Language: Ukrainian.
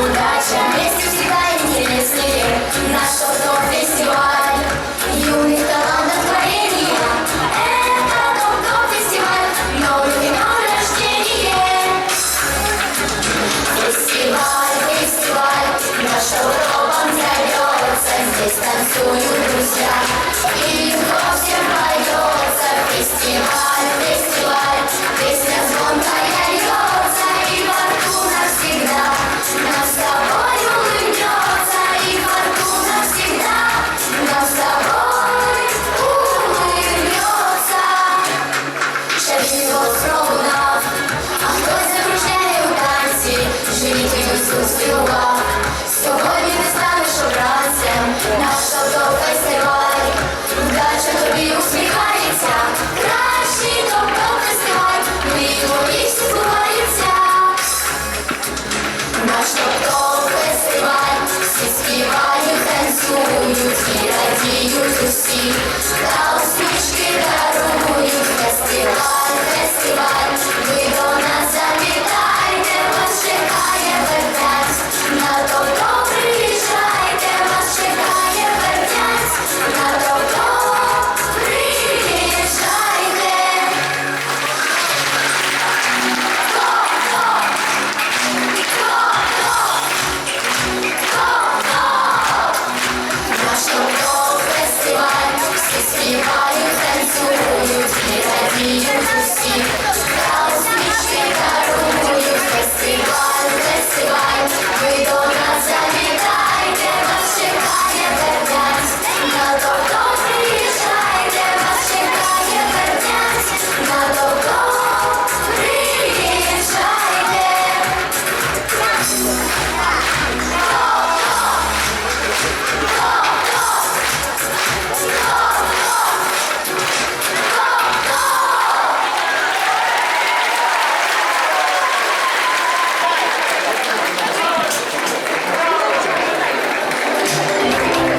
удача, вместе всегда интереснее. Наш повтор фестиваль юных. Это Дом-Дом фестиваль, новых имен рождение. Фестиваль, фестиваль, наша Европа зовется, здесь танцуют друзья. зустріла. Сьогодні ти станеш обранцем, наш шоу фестиваль. Тобі усміхається, кращий тобто фестиваль, мрії твої всі збуваються. Наш тобто всі співають, танцюють і радіють усі.